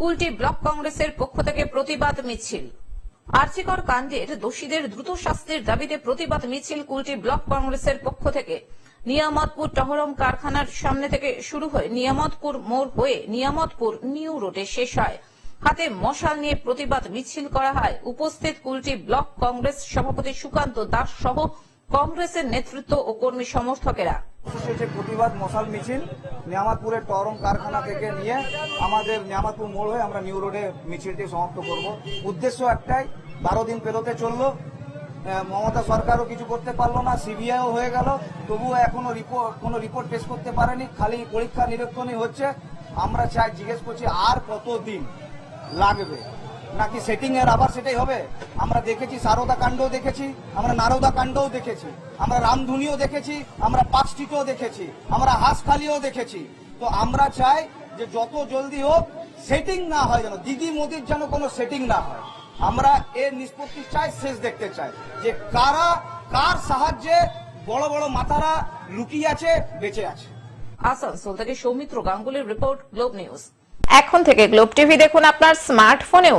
Kulti block কংগ্রেসের পক্ষ থেকে প্রতিবাদ মিছিল। আর্চিকর কাণ্ডের দোষীদের দ্রুত শাস্তির দাবিতে প্রতিবাদ মিছিল কুলটি ব্লক কংগ্রেসের পক্ষ থেকে নিয়ামতপুর টহরম কারখানার সামনে থেকে শুরু হয়ে নিয়ামতপুর মোড় হয়ে নিয়ামতপুর নিউ রোডে শেষ হয়। হাতে মশাল নিয়ে প্রতিবাদ মিছিল করা হয়। উপস্থিত কুলটি ব্লক কংগ্রেস সভাপতি সুকান্ত দাস সহ কংগ্রেসের নেতৃত্ব ও কর্মী সমর্থকেরা। প্রতিবাদ মশাল মিছিল। নিয়ামতপুরের টরম কারখানা থেকে নিয়ে আমাদের নিয়ামতপুর মোড় হয়ে আমরা নিউ রোডে মিছিলটি সমাপ্ত করব। উদ্দেশ্য একটাই, বারো দিন পেরোতে চলল। মমতা সরকারও কিছু করতে পারল না, সিবিআইও হয়ে গেল। তবুও এখনও রিপোর্ট কোনো রিপোর্ট পেশ করতে পারেনি, খালি পরীক্ষা নিরীক্ষণই হচ্ছে। আমরা চাই, জিজ্ঞেস করছি, আর কতদিন লাগবে? নাকি সেটিং এর আবার সেটাই হবে? আমরা দেখেছি সারদা কাণ্ডও দেখেছি আমরা নারদা কাণ্ডও দেখেছি আমরা রামধুনিও দেখেছি আমরা পাঁচ স্ট্রিটও দেখেছি আমরা হাঁসখালিও দেখেছি। তো আমরা চাই যে যত জলদি হোক সেটিং না হয় যেন দিদি মোদির যেন কোনো সেটিং না হয়। আমরা এর নিষ্পত্তি চাই শেষ দেখতে চাই। যে কারা কার সাহায্যে বড় বড় মাতারা লুকিয়ে আছে বেঁচে আছে। আসানসোল থেকে সৌমিত্র গাঙ্গুলির রিপোর্ট গ্লোব নিউজ। এখন থেকে গ্লোব টিভি দেখুন আপনার স্মার্টফোনেও।